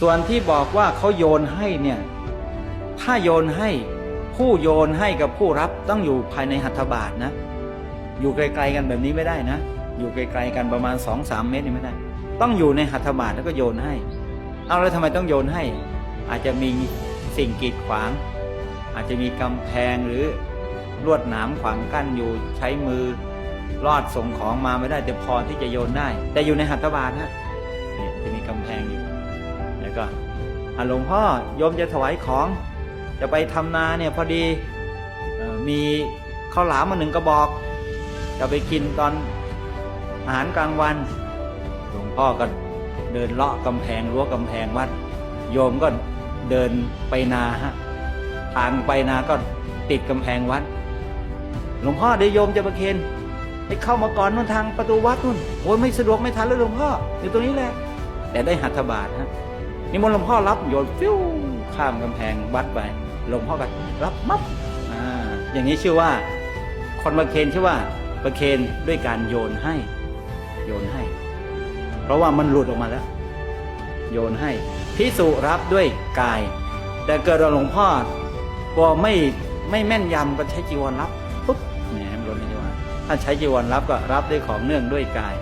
ส่วนที่บอกว่าเขาโยนให้เนี่ย ถ้าโยนให้ผู้โยนให้กับผู้รับต้องอยู่ภายในหัตถบาทนะ อยู่ไกลๆกันแบบนี้ไม่ได้นะ อยู่ไกลๆกันประมาณสองสามเมตรนี่ไม่ได้ ต้องอยู่ในหัตถบาทแล้วก็โยนให้ เอาแล้วทำไมต้องโยนให้ อาจจะมีสิ่งกีดขวาง อาจจะมีกำแพงหรือลวดหนามขวางกั้นอยู่ใช้มือลอดส่งของมาไม่ได้แต่พอที่จะโยนได้ แต่อยู่ในหัตถบาทนะนี่จะมีกำแพงอยู่ แล้วก็อะหลวงพ่อโยมจะถวายของ จะไปทำนาเนี่ยพอดีมีข้าวหลามมาหนึ่งกระบอก จะไปกินตอนอาหารกลางวันหลวงพ่อก็เดินเลาะกำแพงรั้วกำแพงวัด โยมก็เดินไปนาฮะทางไปนาก็ติดกำแพงวัด หลวงพ่อเดี๋ยวโยมจะประเคนให้เข้ามาก่อนนู่นทางประตูวัดนู่นโอ้ยไม่สะดวกไม่ทันเลยหลวงพ่ออยู่ตรงนี้แหละแต่ได้หัตถบาทฮะ นิมนต์หลวงพ่อรับโยนฟิวข้ามกำแพงวัดไปหลวงพ่อก็รับมับอ่าอย่างนี้ชื่อว่า คนประเคนชื่อว่าประเคนด้วยการโยนให้ โยนให้ เพราะว่ามันหลุดออกมาแล้ว โยนให้พิสุรับด้วยกาย แต่เกิดหลวงพ่อกลัวไม่ไม่แม่นยำก็ใช้จีวรรับปุ๊บแหมมันหล่นในจีวรถ้าใช้จีวรรับก็รับด้วยของเนื่องด้วยกาย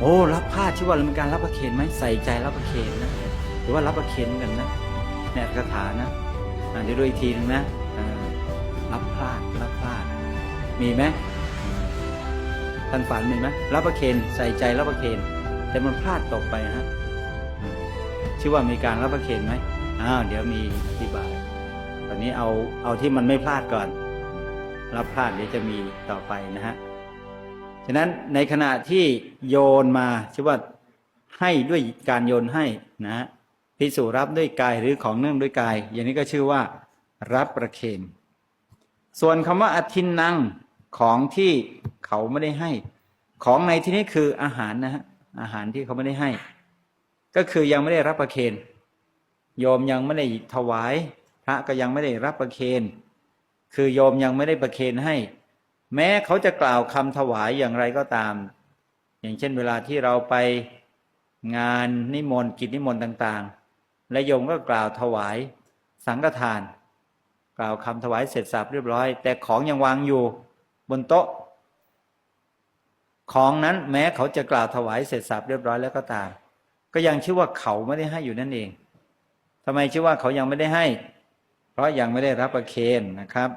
โอ้รับผ้าชื่อว่าเป็นการรับประเคนไหมใส่ใจรับประเคนนะหรือว่ารับประเคนกันนะเนี่ยคาถานะเดี๋ยวดูอีกทีหนึงนะรับพลาดรับพลาด มีไหมท่านฝันมีไหมรับประเคนใส่ใจรับประเคนแต่มันพลาดตกไปฮะชื่อว่ามีการรับประเคนไหมอ้าวเดี๋ยวมีอธิบาย ตอนนี้เอาเอาที่มันไม่พลาดก่อน รับพลาดเดี๋ยวจะมีต่อไปนะฮะ ฉะนั้นในขณะที่โยนมาชื่อว่าให้ด้วยการโยนให้นะพิสูรับด้วยกายหรือของเนื่องด้วยกาย อย่างนี้ก็ชื่อว่า รับประเคนส่วนคำว่าอทินนังของที่เขาไม่ได้ให้ ของในที่นี้คืออาหารนะฮะอาหารที่เขาไม่ได้ให้ ก็คือยังไม่ได้รับประเคนโยมยังไม่ได้ถวาย พระก็ยังไม่ได้รับประเคนคือโยมยังไม่ได้ประเคนให้ แม้เขาจะกล่าวคำถวายอย่างไรก็ตาม อย่างเช่นเวลาที่เราไปงานนิมนต์กิจนิมนต์ต่างๆ และโยมก็กล่าวถวายสังฆทาน กล่าวคำถวายเสร็จสับเรียบร้อย แต่ของยังวางอยู่บนโต๊ะ ของนั้นแม้เขาจะกล่าวถวายเสร็จสับเรียบร้อยแล้วก็ตาม ก็ยังชื่อว่าเขาไม่ได้ให้อยู่นั่นเองทำไมชื่อว่าเขายังไม่ได้ให้ เพราะยังไม่ได้รับประเคนนะครับ